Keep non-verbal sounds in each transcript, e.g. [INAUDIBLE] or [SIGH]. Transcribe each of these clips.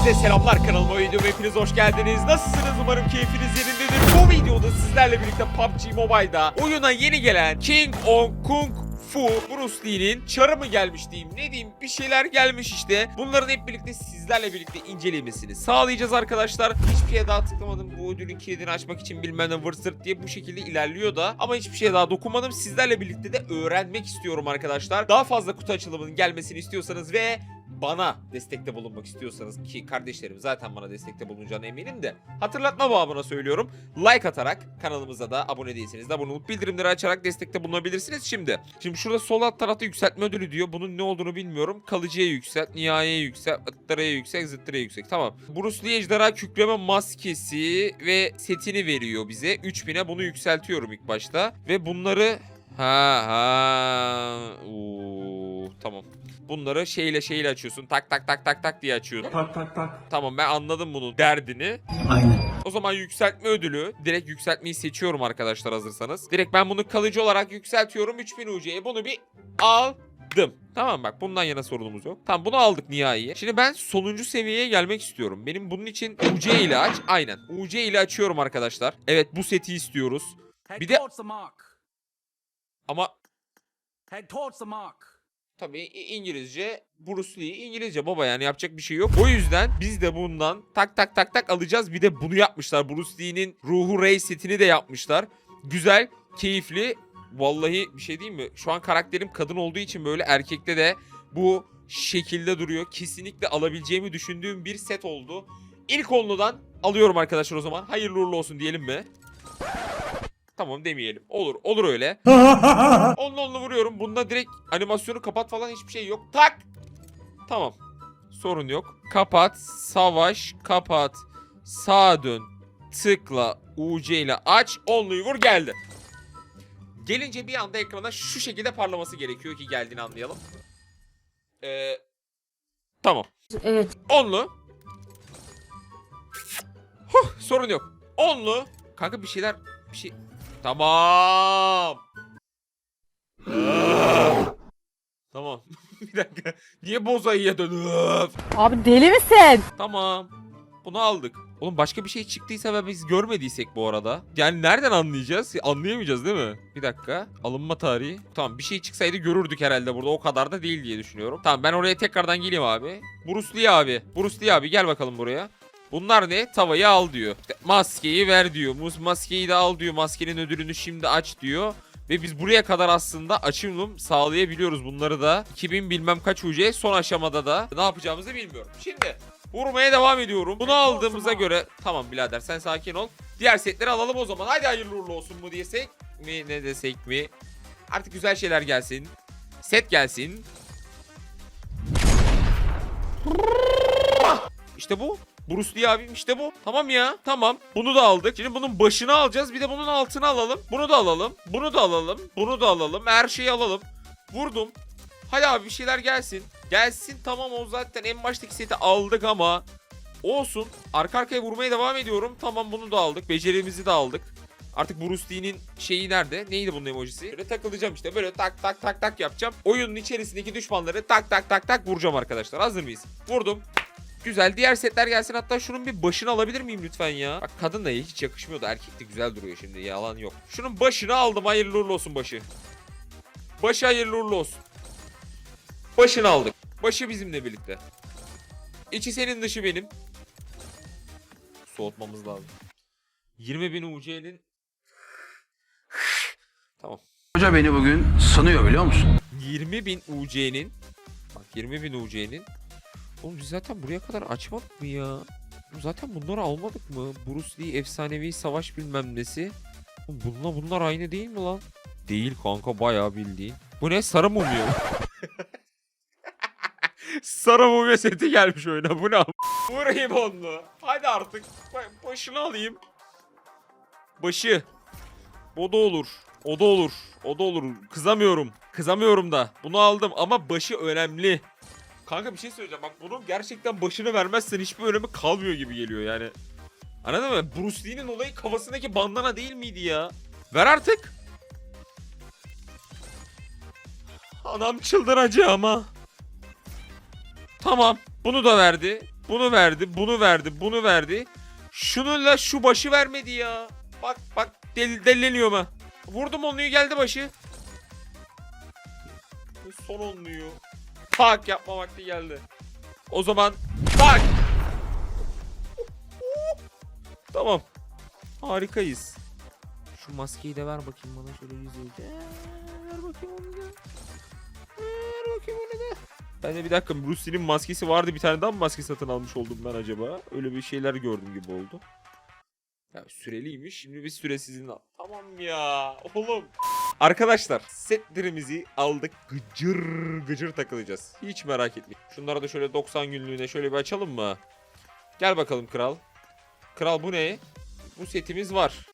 Herkese selamlar kanalıma videoma hepiniz hoş geldiniz. Nasılsınız umarım keyfiniz yerindedir. Bu videoda sizlerle birlikte PUBG Mobile'da oyuna yeni gelen King of Kung Fu Bruce Lee'nin çarı mı gelmiş diyeyim ne diyeyim bir şeyler gelmiş işte. Bunların hep birlikte sizlerle birlikte incelemesini sağlayacağız arkadaşlar. Hiçbir şeye daha tıklamadım bu ödülün kilidini açmak için bilmem ne vırsırt diye bu şekilde ilerliyor da. Ama hiçbir şeye daha dokunmadım. Sizlerle birlikte de öğrenmek istiyorum arkadaşlar. Daha fazla kutu açılımının gelmesini istiyorsanız ve bana destekte bulunmak istiyorsanız ki kardeşlerim zaten bana destekte bulunacağına eminim de hatırlatma babına söylüyorum. Like atarak kanalımıza da abone değilseniz de abone olup bildirimleri açarak destekte bulunabilirsiniz şimdi. Şimdi şurada sol alt tarafta yükseltme ödülü diyor. Bunun ne olduğunu bilmiyorum. Kalıcıya yükselt, nihayeye yükselt, ıttıraya yüksek, zıttıraya yüksek. Tamam. Bruce Lee ejderha kükreme maskesi ve setini veriyor bize. 3000'e bunu yükseltiyorum ilk başta. Ve bunları Ha ha. Oo, tamam. Bunları şeyle şeyle açıyorsun. Tak tak tak tak tak diye açıyorsun. Tak tak tak. Tamam ben anladım bunun derdini. Aynen. O zaman yükseltme ödülü. Direkt yükseltmeyi seçiyorum arkadaşlar hazırsanız. Direkt ben bunu kalıcı olarak yükseltiyorum. 3000 UC'ye bunu bir aldım. Tamam bak bundan yana sorunumuz yok. Tamam bunu aldık nihai. Şimdi ben sonuncu seviyeye gelmek istiyorum. Benim bunun için UC ile aç. Aynen. UC ile açıyorum arkadaşlar. Evet bu seti istiyoruz. Bir de- towards the mark. Ama Tabii İngilizce Bruce Lee İngilizce baba yani yapacak bir şey yok. O yüzden biz de bundan tak tak tak tak alacağız. Bir de bunu yapmışlar. Bruce Lee'nin Ruhu Ray setini de yapmışlar. Güzel, keyifli. Vallahi bir şey diyeyim mi? Şu an karakterim kadın olduğu için böyle erkekte de bu şekilde duruyor. Kesinlikle alabileceğimi düşündüğüm bir set oldu. İlk onludan alıyorum arkadaşlar o zaman. Hayırlı uğurlu olsun diyelim mi? Tamam demeyelim. Olur. Olur öyle. [LAUGHS] Onunla onunla vuruyorum. Bunda direkt animasyonu kapat falan hiçbir şey yok. Tak. Tamam. Sorun yok. Kapat. Savaş. Kapat. Sağa dön. Tıkla. UC ile aç. Onluyu vur geldi. Gelince bir anda ekrana şu şekilde parlaması gerekiyor ki geldiğini anlayalım. Ee, tamam. Evet. Onlu. Huh, sorun yok. Onlu. Kanka bir şeyler bir şey. Tamam. Ah. tamam. [LAUGHS] bir dakika. Niye bozayıya dön? Abi deli misin? Tamam. Bunu aldık. Oğlum başka bir şey çıktıysa ve biz görmediysek bu arada. Yani nereden anlayacağız? Anlayamayacağız değil mi? Bir dakika. Alınma tarihi. Tamam bir şey çıksaydı görürdük herhalde burada. O kadar da değil diye düşünüyorum. Tamam ben oraya tekrardan geleyim abi. Bruce Lee abi. Bruce Lee abi gel bakalım buraya. Bunlar ne? Tavayı al diyor. Maskeyi ver diyor. Mus maskeyi de al diyor. Maskenin ödülünü şimdi aç diyor. Ve biz buraya kadar aslında açılım sağlayabiliyoruz bunları da. 2000 bilmem kaç UC son aşamada da ne yapacağımızı bilmiyorum. Şimdi vurmaya devam ediyorum. Bunu aldığımıza göre tamam birader sen sakin ol. Diğer setleri alalım o zaman. Hadi hayırlı uğurlu olsun mu diyesek mi ne desek mi? Artık güzel şeyler gelsin. Set gelsin. İşte bu. Bruce Lee abim işte bu. Tamam ya. Tamam. Bunu da aldık. Şimdi bunun başını alacağız. Bir de bunun altını alalım. Bunu da alalım. Bunu da alalım. Bunu da alalım. Her şeyi alalım. Vurdum. Hadi abi bir şeyler gelsin. Gelsin tamam o zaten en baştaki seti aldık ama olsun. Arka arkaya vurmaya devam ediyorum. Tamam bunu da aldık. Becerimizi de aldık. Artık Bruce Lee'nin şeyi nerede? Neydi bunun emojisi? Böyle takılacağım işte. Böyle tak tak tak tak yapacağım. Oyunun içerisindeki düşmanları tak tak tak tak vuracağım arkadaşlar. Hazır mıyız? Vurdum. Güzel. Diğer setler gelsin. Hatta şunun bir başını alabilir miyim lütfen ya? Bak kadın da hiç yakışmıyordu. Erkek de güzel duruyor şimdi. Yalan yok. Şunun başını aldım. Hayırlı uğurlu olsun başı. Başı hayırlı uğurlu olsun. Başını aldık. Başı bizimle birlikte. İçi senin dışı benim. Soğutmamız lazım. 20 bin UC'nin Tamam. Hoca beni bugün sanıyor biliyor musun? 20 bin UC'nin Bak 20 bin UC'nin Oğlum biz zaten buraya kadar açmadık mı ya? Zaten bunları almadık mı? Bruce Lee efsanevi savaş bilmem nesi. Oğlum bununla bunlar aynı değil mi lan? Değil kanka bayağı bildiğin. Bu ne sarı mumya [LAUGHS] sarı mumya seti gelmiş oyuna bu ne? Vurayım onu. Hadi artık. Ba- Başını alayım. Başı. O da olur. O da olur. O da olur. Kızamıyorum. Kızamıyorum da. Bunu aldım ama başı önemli. Kanka bir şey söyleyeceğim. Bak bunun gerçekten başını vermezsen hiçbir önemi kalmıyor gibi geliyor yani. Anladın mı? Bruce Lee'nin olayı kafasındaki bandana değil miydi ya? Ver artık. Anam çıldıracı ama. Tamam. Bunu da verdi. Bunu verdi, bunu verdi, bunu verdi. Şununla şu başı vermedi ya. Bak bak del, delleniyor mu? Vurdum onluyu geldi başı. Son onluyu. Tak yapma vakti geldi. O zaman tak. Tamam. Harikayız. Şu maskeyi de ver bakayım bana şöyle yüzeyce. Ver bakayım onu da. Ver bakayım onu da. Ben de bir dakika Bruce maskesi vardı. Bir tane daha mı maske satın almış oldum ben acaba? Öyle bir şeyler gördüm gibi oldu. Ya süreliymiş. Şimdi bir süresizin al. Tamam ya. Oğlum. Arkadaşlar setlerimizi aldık. Gıcır gıcır takılacağız. Hiç merak etmeyin. Şunları da şöyle 90 günlüğüne şöyle bir açalım mı? Gel bakalım kral. Kral bu ne? Bu setimiz var.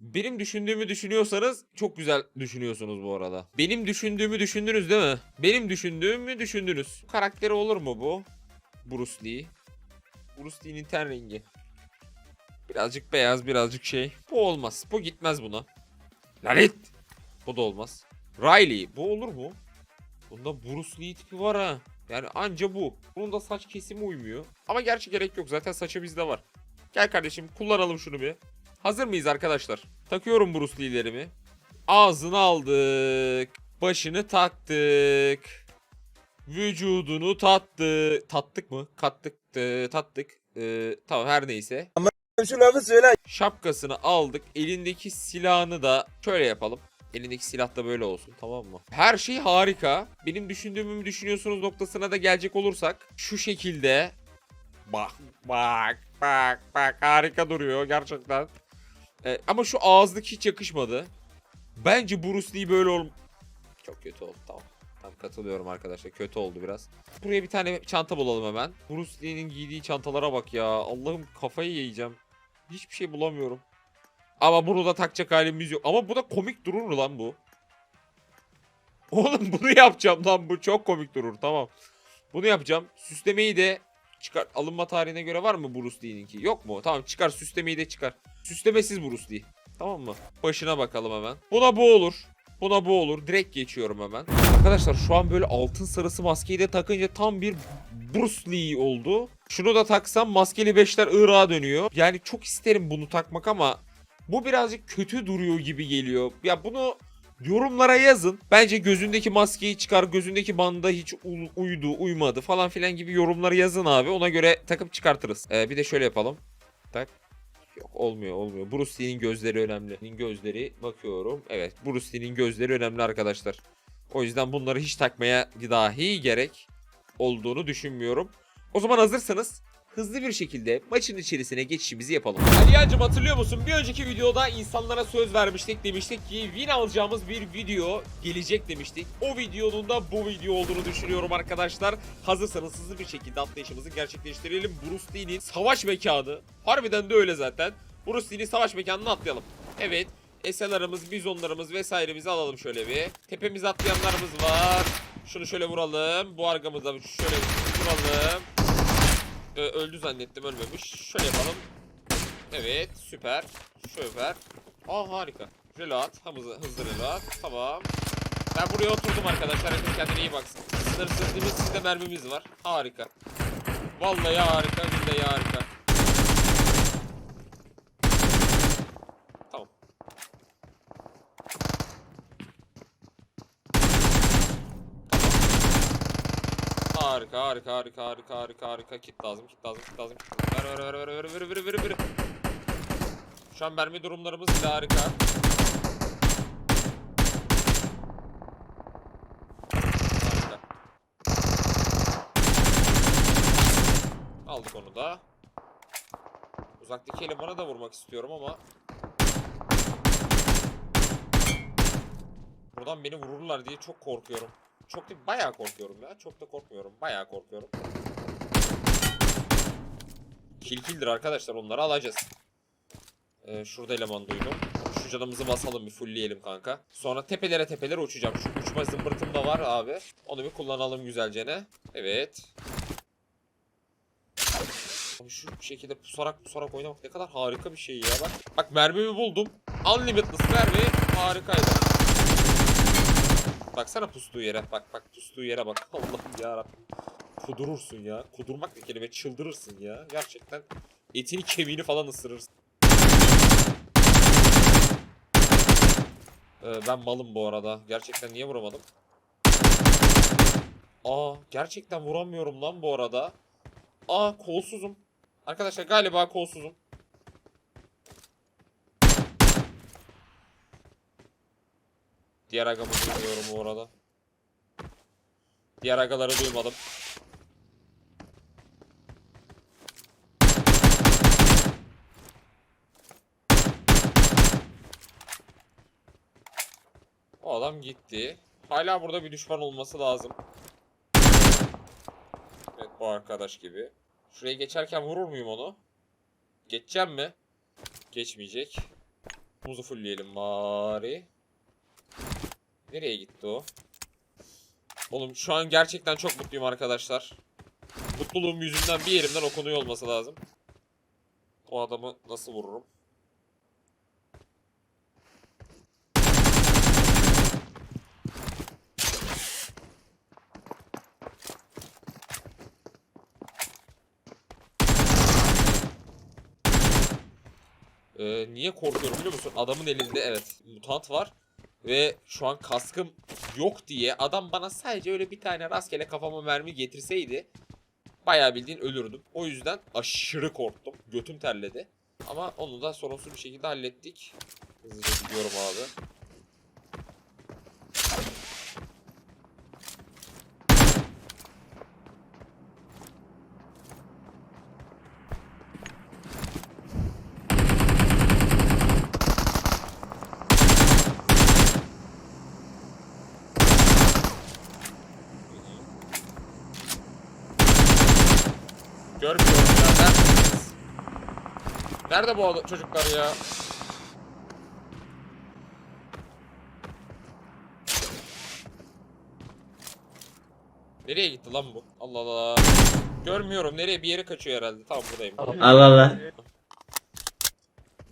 Benim düşündüğümü düşünüyorsanız çok güzel düşünüyorsunuz bu arada. Benim düşündüğümü düşündünüz değil mi? Benim düşündüğümü düşündünüz. Karakteri olur mu bu? Bruce Lee. Bruce Lee'nin ten rengi. Birazcık beyaz birazcık şey. Bu olmaz. Bu gitmez buna. Lanet. Bu da olmaz. Riley. Bu olur mu? Bunda Bruce Lee tipi var ha. Yani anca bu. Bunun da saç kesimi uymuyor. Ama gerçi gerek yok. Zaten saçı bizde var. Gel kardeşim kullanalım şunu bir. Hazır mıyız arkadaşlar? Takıyorum Bruce Lee'lerimi. Ağzını aldık. Başını taktık. Vücudunu tattık. Tattık mı? Kattık. e, tattık. Ee, tamam her neyse. Şu lafı söyle. Şapkasını aldık. Elindeki silahını da şöyle yapalım. Elindeki silah da böyle olsun tamam mı? Her şey harika. Benim düşündüğümü mü düşünüyorsunuz noktasına da gelecek olursak şu şekilde bak bak bak bak harika duruyor gerçekten. Ee, ama şu ağızlık hiç yakışmadı. Bence Bruce Lee böyle ol... Çok kötü oldu tamam. Tam katılıyorum arkadaşlar. Kötü oldu biraz. Buraya bir tane çanta bulalım hemen. Bruce Lee'nin giydiği çantalara bak ya. Allah'ım kafayı yiyeceğim. Hiçbir şey bulamıyorum. Ama bunu da takacak halimiz yok. Ama bu da komik durur mu lan bu? Oğlum bunu yapacağım lan bu çok komik durur tamam. Bunu yapacağım. Süslemeyi de çıkar. Alınma tarihine göre var mı Bruce Lee'ninki? Yok mu? Tamam çıkar süslemeyi de çıkar. Süslemesiz Bruce Lee. Tamam mı? Başına bakalım hemen. Buna bu olur. Buna bu olur. Direkt geçiyorum hemen. Arkadaşlar şu an böyle altın sarısı maskeyi de takınca tam bir Bruce Lee oldu. Şunu da taksam maskeli beşler Irak'a dönüyor. Yani çok isterim bunu takmak ama bu birazcık kötü duruyor gibi geliyor. Ya bunu yorumlara yazın. Bence gözündeki maskeyi çıkar, gözündeki banda hiç uydu, uymadı falan filan gibi yorumları yazın abi. Ona göre takıp çıkartırız. Ee, bir de şöyle yapalım. Tak. Yok olmuyor olmuyor. Bruce Lee'nin gözleri önemli. Gözleri bakıyorum. Evet Bruce Lee'nin gözleri önemli arkadaşlar. O yüzden bunları hiç takmaya dahi gerek olduğunu düşünmüyorum. O zaman hazırsanız hızlı bir şekilde maçın içerisine geçişimizi yapalım. Aliyancım hatırlıyor musun? Bir önceki videoda insanlara söz vermiştik. Demiştik ki win alacağımız bir video gelecek demiştik. O videonun da bu video olduğunu düşünüyorum arkadaşlar. Hazırsanız hızlı bir şekilde atlayışımızı gerçekleştirelim. Bruce Lee'nin savaş mekanı. Harbiden de öyle zaten. Bruce Lee'nin savaş mekanına atlayalım. Evet. SLR'ımız, bizonlarımız vesairemizi alalım şöyle bir. Tepemize atlayanlarımız var. Şunu şöyle vuralım. Bu arkamızda şöyle vuralım. Ee, öldü zannettim ölmemiş. Şöyle yapalım. Evet süper. Süper. Aa harika. Reload. Hızlı, hızlı reload. Tamam. Ben buraya oturdum arkadaşlar. Herkes kendine iyi baksın. Sınırsız limitsiz de mermimiz var. Harika. Vallahi harika. Billahi harika. Harika harika harika harika harika harika. Kit lazım kit lazım kit lazım. Kit lazım. Ver ver ver ver ver ver ver ver. Şu an mermi durumlarımız bile harika. Harika. Aldık onu da. Uzaktaki elemana da vurmak istiyorum ama Buradan beni vururlar diye çok korkuyorum çok değil bayağı korkuyorum ya. Çok da korkmuyorum. Bayağı korkuyorum. Kill arkadaşlar. Onları alacağız. Ee, şurada eleman duydum. Şu canımızı basalım bir fullleyelim kanka. Sonra tepelere tepelere uçacağım. Şu uçma zımbırtım da var abi. Onu bir kullanalım güzelce ne. Evet. Abi şu şekilde pusarak pusarak oynamak ne kadar harika bir şey ya. Bak, bak mermimi buldum. Unlimitless mermi harikaydı. Baksana pustuğu yere. Bak bak pustuğu yere bak. Allah'ım yarabbim. Kudurursun ya. Kudurmak ne kelime çıldırırsın ya. Gerçekten etini kemiğini falan ısırırsın. Ee, ben malım bu arada. Gerçekten niye vuramadım? Aa gerçekten vuramıyorum lan bu arada. Aa kolsuzum. Arkadaşlar galiba kolsuzum. Diğer agamı duymuyorum bu arada. Diğer agaları duymadım. O adam gitti. Hala burada bir düşman olması lazım. Evet bu arkadaş gibi. Şuraya geçerken vurur muyum onu? Geçeceğim mi? Geçmeyecek. Muzu fullleyelim bari. Nereye gitti o? Oğlum şu an gerçekten çok mutluyum arkadaşlar. Mutluluğum yüzünden bir yerimden okunuyor olması lazım. O adamı nasıl vururum? Ee, niye korkuyorum biliyor musun? Adamın elinde evet mutant var. Ve şu an kaskım yok diye adam bana sadece öyle bir tane rastgele kafama mermi getirseydi bayağı bildiğin ölürdüm. O yüzden aşırı korktum. Götüm terledi. Ama onu da sorunsuz bir şekilde hallettik. Hızlıca gidiyorum abi. Görmüyorum ya. Neredesiniz? Nerede bu çocuklar ya? Nereye gitti lan bu? Allah Allah. Görmüyorum. Nereye? Bir yere kaçıyor herhalde. Tamam buradayım. Allah Allah.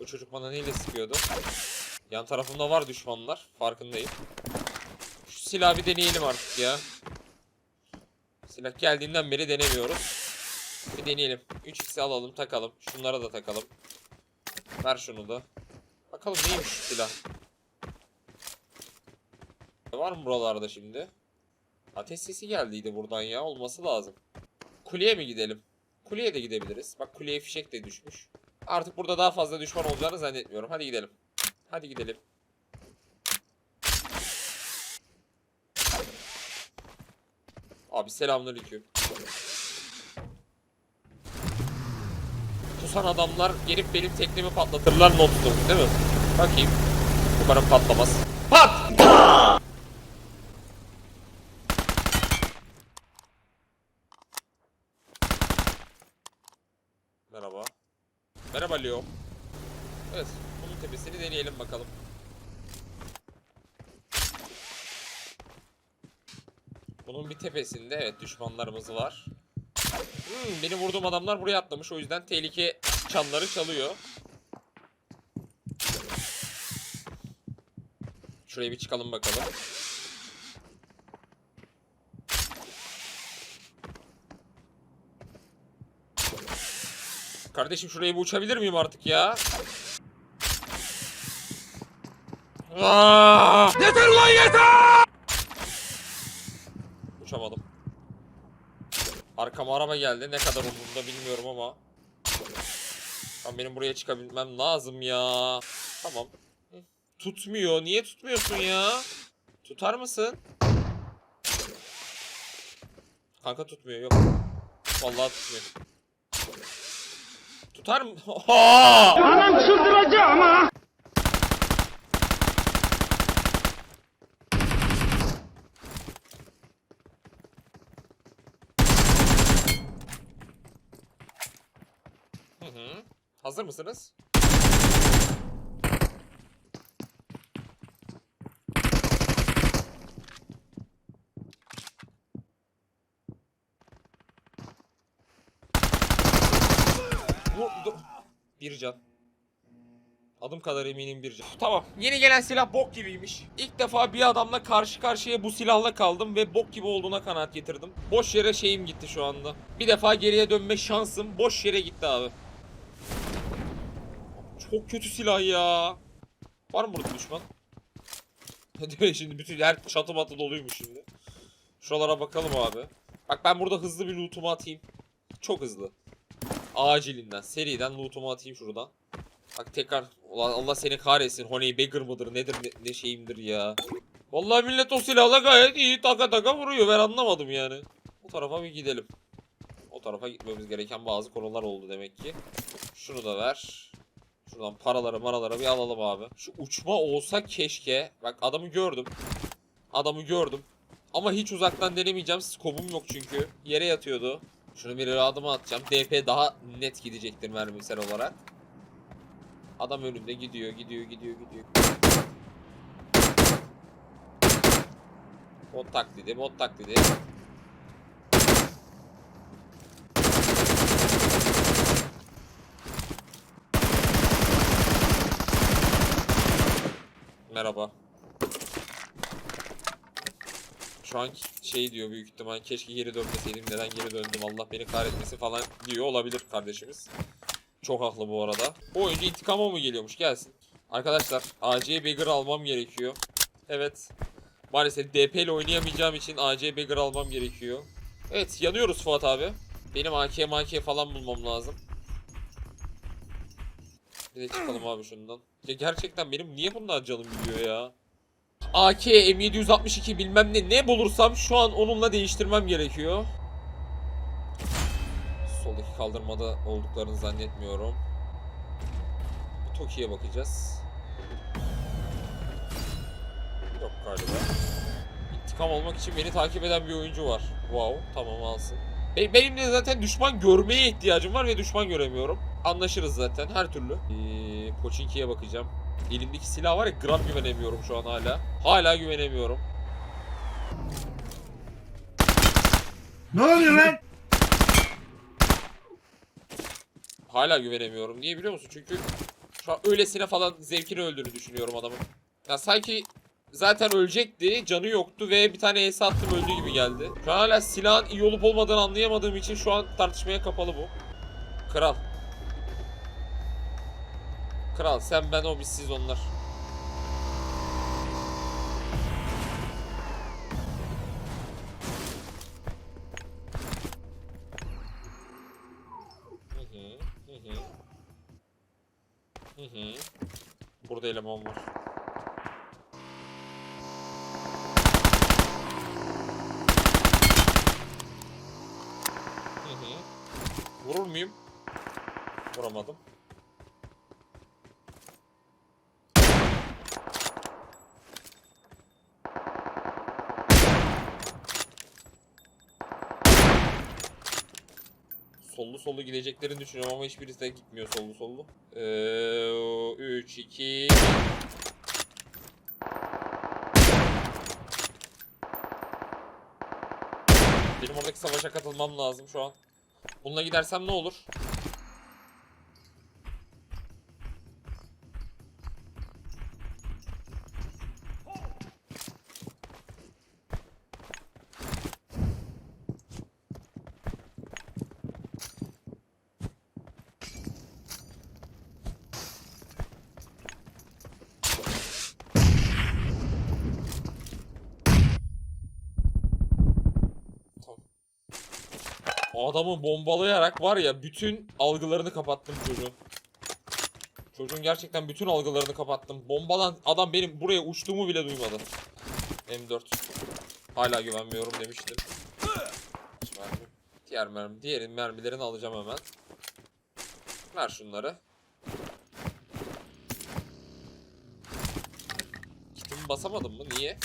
Bu çocuk bana neyle sıkıyordu? Yan tarafımda var düşmanlar. Farkındayım. Şu silahı bir deneyelim artık ya. Silah geldiğinden beri denemiyoruz. Bir deneyelim. 3x'i alalım takalım. Şunlara da takalım. Ver şunu da. Bakalım neymiş silah. Var mı buralarda şimdi? Ateş sesi geldiydi buradan ya. Olması lazım. Kuleye mi gidelim? Kuleye de gidebiliriz. Bak kuleye fişek de düşmüş. Artık burada daha fazla düşman olacağını zannetmiyorum. Hadi gidelim. Hadi gidelim. Abi selamünaleyküm. Pusan adamlar gelip benim teknemi patlatırlar nottum değil mi? Bakayım. Umarım patlamaz. Pat! Merhaba. Merhaba Leo. Evet, bunun tepesini deneyelim bakalım. Bunun bir tepesinde evet düşmanlarımız var. Hmm, benim vurduğum adamlar buraya atlamış o yüzden tehlike çanları çalıyor. Şuraya bir çıkalım bakalım. Kardeşim şuraya bir uçabilir miyim artık ya? Aa! Yeter lan yeter! Uçamadım. Arkama araba geldi. Ne kadar umurumda bilmiyorum ama. Tam benim buraya çıkabilmem lazım ya. Tamam. Tutmuyor. Niye tutmuyorsun ya? Tutar mısın? Kanka tutmuyor. Yok. Vallahi tutmuyor. Tutar mı? [LAUGHS] Anam çıldıracağım ha! Hazır mısınız? Bir can. Adım kadar eminim bir can. Tamam. Yeni gelen silah bok gibiymiş. İlk defa bir adamla karşı karşıya bu silahla kaldım ve bok gibi olduğuna kanaat getirdim. Boş yere şeyim gitti şu anda. Bir defa geriye dönme şansım boş yere gitti abi. Çok kötü silah ya. Var mı burada düşman? [LAUGHS] Hadi şimdi bütün her çatı matı doluymuş şimdi. Şuralara bakalım abi. Bak ben burada hızlı bir lootumu atayım. Çok hızlı. Acilinden, seriden lootumu atayım şuradan. Bak tekrar ulan Allah seni kahretsin. Honey Beggar mıdır nedir ne, ne şeyimdir ya. Vallahi millet o silahla gayet iyi taka taka vuruyor. Ben anlamadım yani. O tarafa bir gidelim. O tarafa gitmemiz gereken bazı konular oldu demek ki. Şunu da ver. Şuradan paraları maraları bir alalım abi. Şu uçma olsa keşke. Bak adamı gördüm. Adamı gördüm. Ama hiç uzaktan denemeyeceğim. Skobum yok çünkü. Yere yatıyordu. Şunu bir adıma atacağım. DP daha net gidecektir mermisel olarak. Adam önünde gidiyor, gidiyor, gidiyor, gidiyor. Bot taklidi, bot taklidi. Merhaba. Şu an şey diyor büyük ihtimal keşke geri dönmeseydim neden geri döndüm Allah beni kahretmesin falan diyor olabilir kardeşimiz. Çok haklı bu arada. O oyuncu intikama mı geliyormuş gelsin. Arkadaşlar AC Beggar almam gerekiyor. Evet. Maalesef DP ile oynayamayacağım için AC Beggar almam gerekiyor. Evet yanıyoruz Fuat abi. Benim AK AK falan bulmam lazım. De çıkalım abi şundan. Ya gerçekten benim niye bunlar canım gidiyor ya? AK M762 bilmem ne ne bulursam şu an onunla değiştirmem gerekiyor. Soldaki kaldırmada olduklarını zannetmiyorum. Bir Toki'ye bakacağız. Yok galiba. İntikam olmak için beni takip eden bir oyuncu var. Wow tamam alsın. Be- benim de zaten düşman görmeye ihtiyacım var ve düşman göremiyorum. Anlaşırız zaten her türlü. Ee, Pochinki'ye bakacağım. Elimdeki silah var ya gram güvenemiyorum şu an hala. Hala güvenemiyorum. Ne oluyor lan? Hala güvenemiyorum. Niye biliyor musun? Çünkü şu an öylesine falan zevkini öldüğünü düşünüyorum adamın. Ya sanki zaten ölecekti, canı yoktu ve bir tane es attım öldü gibi geldi. Şu an hala silahın iyi olup olmadığını anlayamadığım için şu an tartışmaya kapalı bu. Kral. Kral sen ben o biz siz onlar. Burada eleman var. Vurur muyum? Vuramadım. Sollu sollu gideceklerini düşünüyorum ama hiçbirisi de gitmiyor sollu sollu. Ee, 3, 2, Benim oradaki savaşa katılmam lazım şu an. Bununla gidersem ne olur? Adamı bombalayarak var ya bütün algılarını kapattım çocuğun. Çocuğun gerçekten bütün algılarını kapattım. Bombalan adam benim buraya uçtuğumu bile duymadı. M4. Hala güvenmiyorum demiştim. Mermi. Diğer mermi. Diğerin mermilerini alacağım hemen. Ver şunları. Kitimi basamadım mı? Niye?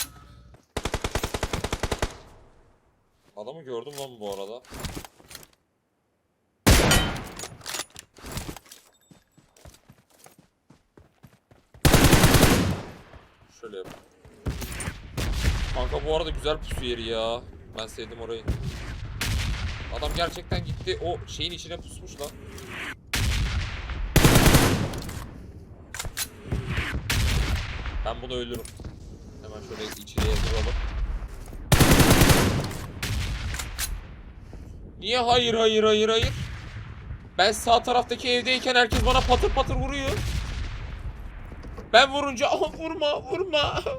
Adamı gördüm lan bu arada. Şöyle yap. Kanka bu arada güzel pusu yeri ya. Ben sevdim orayı. Adam gerçekten gitti o şeyin içine pusmuş lan. Ben bunu ölürüm. Hemen şöyle içeriye duralım. Niye hayır hayır hayır hayır? Ben sağ taraftaki evdeyken herkes bana patır patır vuruyor. Ben vurunca ah vurma vurma. [LAUGHS]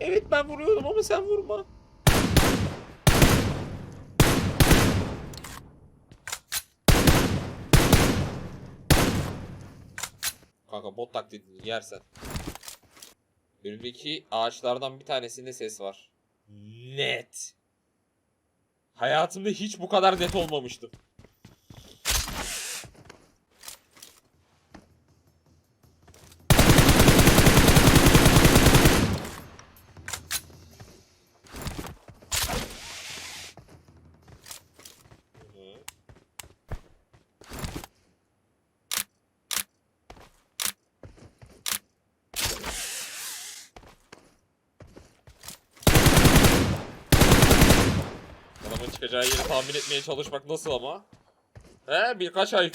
Evet ben vuruyordum ama sen vurma. Kanka bot taklidini yersen. Önümdeki ağaçlardan bir tanesinde ses var. Net. Hayatımda hiç bu kadar net olmamıştım. Hı. Adamın çıkacağı yeri tahmin etmeye çalışmak nasıl ama? He birkaç IQ.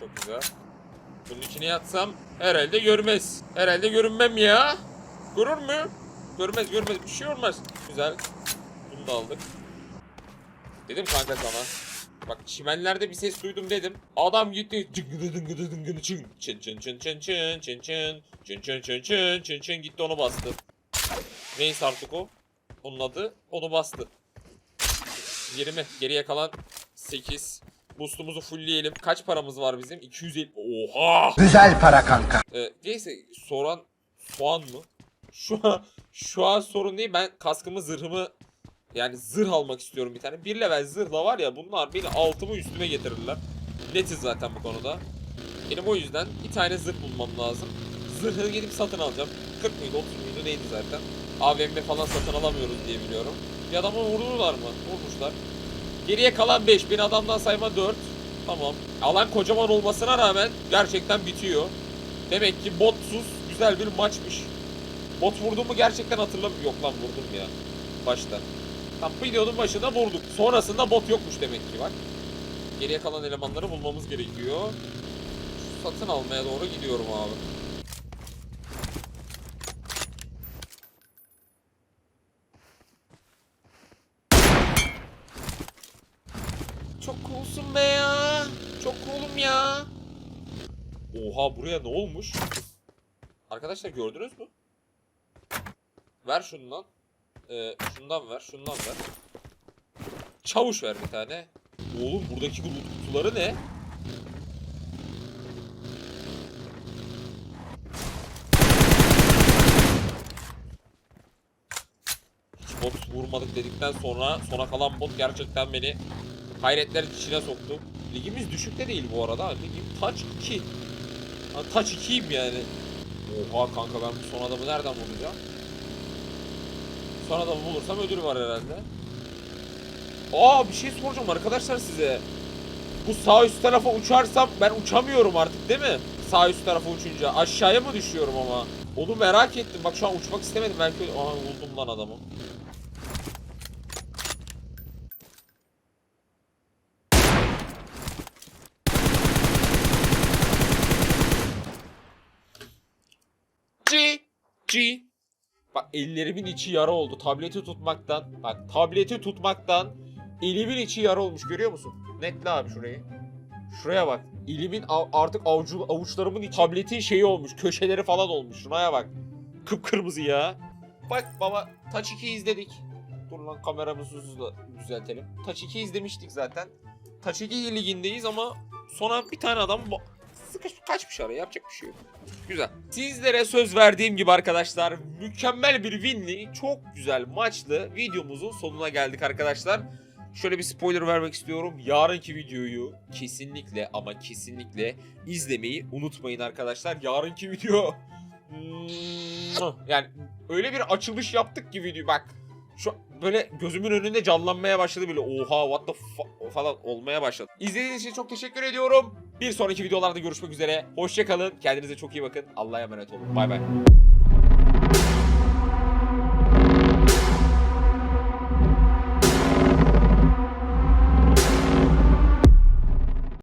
Çok güzel. Bunun içine yatsam herhalde görmez. Herhalde görünmem ya. Görür mü? Görmez görmez bir şey olmaz. Güzel. Bunu da aldık. Dedim kanka sana. Bak çimenlerde bir ses duydum dedim. Adam gitti. Çın. Çın çın çın çın çın çın çın. Çın çın çın çın çın çın gitti onu bastı. Neyse artık o. Onun adı onu bastı. 20. Geriye kalan 8. Boost'umuzu fullleyelim. Kaç paramız var bizim? 250. Oha! Güzel para kanka. Ee, neyse soran soğan mı? Şu an şu an sorun değil. Ben kaskımı zırhımı yani zırh almak istiyorum bir tane. Bir level zırhla var ya bunlar beni altımı üstüme getirirler. Netiz zaten bu konuda. Benim o yüzden bir tane zırh bulmam lazım. Zırhı gidip satın alacağım. 40 mıydı 30 muydu neydi zaten. AVM falan satın alamıyoruz diye biliyorum. Bir adamı vururlar mı? Vurmuşlar. Geriye kalan 5. Beni adamdan sayma 4. Tamam. Alan kocaman olmasına rağmen gerçekten bitiyor. Demek ki botsuz güzel bir maçmış. Bot vurduğumu gerçekten hatırlamıyorum. Yok lan vurdum ya. Başta. Tam videonun başında vurduk. Sonrasında bot yokmuş demek ki bak. Geriye kalan elemanları bulmamız gerekiyor. Satın almaya doğru gidiyorum abi. Çok coolsun be ya. Çok coolum ya. Oha buraya ne olmuş? Arkadaşlar gördünüz mü? Ver şundan. Ee, şundan ver, şundan ver. Çavuş ver bir tane. Oğlum buradaki loot kutuları ne? Bot vurmadık dedikten sonra sona kalan bot gerçekten beni hayretler içine soktu. Ligimiz düşük de değil bu arada. Ligim touch 2. Ha, touch 2'yim yani. Oha kanka ben bu son adamı nereden bulacağım? Son adamı bulursam ödül var herhalde. Aa bir şey soracağım arkadaşlar size. Bu sağ üst tarafa uçarsam ben uçamıyorum artık değil mi? Sağ üst tarafa uçunca aşağıya mı düşüyorum ama? Onu merak ettim. Bak şu an uçmak istemedim. Belki aha buldum lan adamı. Ellerimin içi yara oldu. Tableti tutmaktan. Bak tableti tutmaktan elimin içi yara olmuş. Görüyor musun? Netle abi şurayı. Şuraya bak. Elimin artık avucu, avuçlarımın içi tabletin şeyi olmuş. Köşeleri falan olmuş. Şuraya bak. Kıpkırmızı ya. Bak baba Touch 2 izledik. Dur lan kameramızı hızlı düzeltelim. Touch 2 izlemiştik zaten. Touch 2 ligindeyiz ama sonra bir tane adam sıkış kaçmış araya yapacak bir şey yok. Güzel. Sizlere söz verdiğim gibi arkadaşlar mükemmel bir winli, çok güzel maçlı videomuzun sonuna geldik arkadaşlar. Şöyle bir spoiler vermek istiyorum. Yarınki videoyu kesinlikle ama kesinlikle izlemeyi unutmayın arkadaşlar. Yarınki video Hmm, yani öyle bir açılış yaptık ki video bak şu böyle gözümün önünde canlanmaya başladı bile oha what the falan olmaya başladı. İzlediğiniz için çok teşekkür ediyorum. Bir sonraki videolarda görüşmek üzere. Hoşçakalın. Kendinize çok iyi bakın. Allah'a emanet olun. Bay bay.